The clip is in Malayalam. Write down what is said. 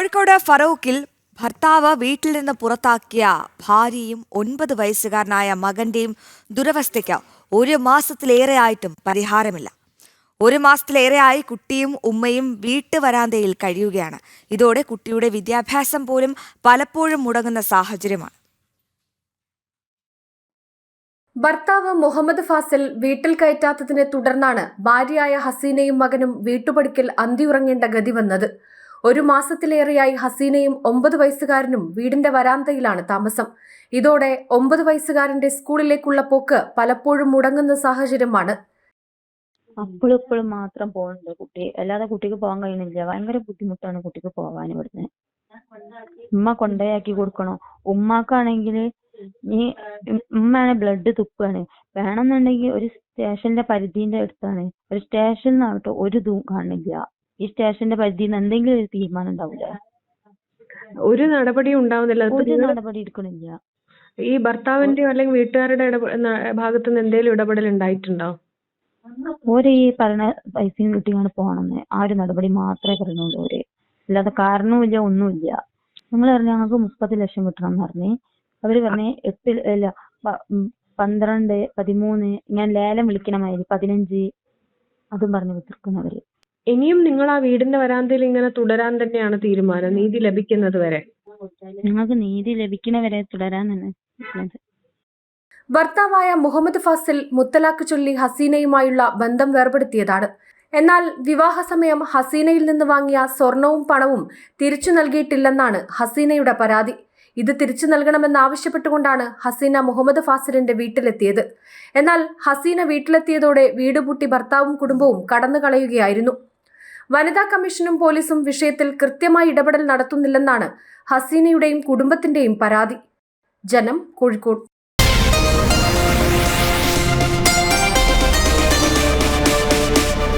കോഴിക്കോട് ഫറൂഖിൽ ഭർത്താവ് വീട്ടിൽ നിന്ന് പുറത്താക്കിയ ഭാര്യയും ഒൻപത് വയസ്സുകാരനായ മകന്റെയും ദുരവസ്ഥയ്ക്ക് ഒരു മാസത്തിലേറെയായിട്ടും പരിഹാരമില്ല. ഒരു മാസത്തിലേറെയായി കുട്ടിയും ഉമ്മയും വീട്ടുവരാന്തയിൽ കഴിയുകയാണ്. ഇതോടെ കുട്ടിയുടെ വിദ്യാഭ്യാസം പോലും പലപ്പോഴും മുടങ്ങുന്ന സാഹചര്യമാണ്. ഭർത്താവ് മുഹമ്മദ് ഫാസിൽ വീട്ടിൽ കയറ്റാത്തതിനെ തുടർന്നാണ് ഭാര്യയായ ഹസീനയും മകനും വീട്ടുപടിക്കൽ അന്തിയുറങ്ങേണ്ട ഗതി വന്നത്. ഒരു മാസത്തിലേറെയായി ഹസീനയും ഒമ്പത് വയസ്സുകാരനും വീടിന്റെ വരാന്തയിലാണ് താമസം. ഇതോടെ ഒമ്പത് വയസ്സുകാരന്റെ സ്കൂളിലേക്കുള്ള പോക്ക് പലപ്പോഴും മുടങ്ങുന്ന സാഹചര്യമാണ്. അപ്പോഴും മാത്രം പോകുന്നുണ്ട് കുട്ടി. അല്ലാതെ കുട്ടിക്ക് പോകാൻ കഴിയുന്നില്ല. ഭയങ്കര ബുദ്ധിമുട്ടാണ് കുട്ടിക്ക് പോകാൻ ഇവിടുന്ന്. ഉമ്മ കൊണ്ടയാക്കി കൊടുക്കണോ? ഉമ്മാക്കാണെങ്കിൽ ഈ ഉമ്മയാണ് ബ്ലഡ് തുപ്പാണ്. വേണമെന്നുണ്ടെങ്കിൽ ഒരു സ്റ്റേഷന്റെ പരിധിന്റെ അടുത്താണ്. ഒരു സ്റ്റേഷനിലാവട്ടെ ഒരു ഇതും കാണില്ല. ഈ സ്റ്റേഷന്റെ പരിധിയിൽ നിന്ന് എന്തെങ്കിലും ഒരു തീരുമാനം ഉണ്ടാവില്ല ഒരു നടപടിയും ഉണ്ടാവുന്നില്ല. ഒരു നടപടി എടുക്കണില്ല. ഈ ഭർത്താവിന്റെ അല്ലെങ്കിൽ വീട്ടുകാരുടെ ഇടപെ- നിന്ന് എന്തെങ്കിലും ഇടപെടൽ ഉണ്ടായിട്ടുണ്ടോ? ഓര് ഈ പറഞ്ഞ പൈസയും കിട്ടിയാണ് പോണെന്ന്. ആ ഒരു നടപടി മാത്രമേ പറഞ്ഞുള്ളൂ ഓര്. അല്ലാതെ കാരണവുമില്ല ഒന്നുമില്ല. ഞങ്ങൾ പറഞ്ഞു ഞങ്ങൾക്ക് മുപ്പത് ലക്ഷം കിട്ടണം എന്ന് പറഞ്ഞ് അവർ പറഞ്ഞ് എട്ട് അല്ല പന്ത്രണ്ട് പതിമൂന്ന് ഞാൻ ലേലം വിളിക്കണമായിരുന്നു പതിനഞ്ച് അതും പറഞ്ഞു വിട്ടിരിക്കുന്നവര്. ഇനിയും നിങ്ങൾ ആ വീടിന്റെ വരാന്തയിൽ ഇങ്ങനെ തുടരാൻ തന്നെയാണ് തീരുമാനം. നീതി ലഭിക്കുന്നത് വരെ. ഞങ്ങൾക്ക് നീതി ലഭിക്കണവരെ തുടരാൻ തന്നെ നിൽക്കുന്നത്. ഭർത്താവായ മുഹമ്മദ് ഫാസിൽ മുത്തലാഖ് ചൊല്ലി ഹസീനയുമായുള്ള ബന്ധം വേർപെടുത്തിയതാണ്. എന്നാൽ വിവാഹ സമയം ഹസീനയിൽ നിന്ന് വാങ്ങിയ സ്വർണവും പണവും തിരിച്ചു നൽകിയിട്ടില്ലെന്നാണ് ഹസീനയുടെ പരാതി. ഇത് തിരിച്ചു നൽകണമെന്നാവശ്യപ്പെട്ടുകൊണ്ടാണ് ഹസീന മുഹമ്മദ് ഫാസിലിന്റെ വീട്ടിലെത്തിയത്. എന്നാൽ ഹസീന വീട്ടിലെത്തിയതോടെ വീട് പൂട്ടി ഭർത്താവും കുടുംബവും കടന്നു കളയുകയായിരുന്നു വനിതാ കമ്മീഷനും പോലീസും വിഷയത്തിൽ കൃത്യമായി ഇടപെടൽ നടത്തുന്നില്ലെന്നാണ് ഹസീനയുടെയും കുടുംബത്തിന്റെയും പരാതി. ജനം കോഴിക്കോട്.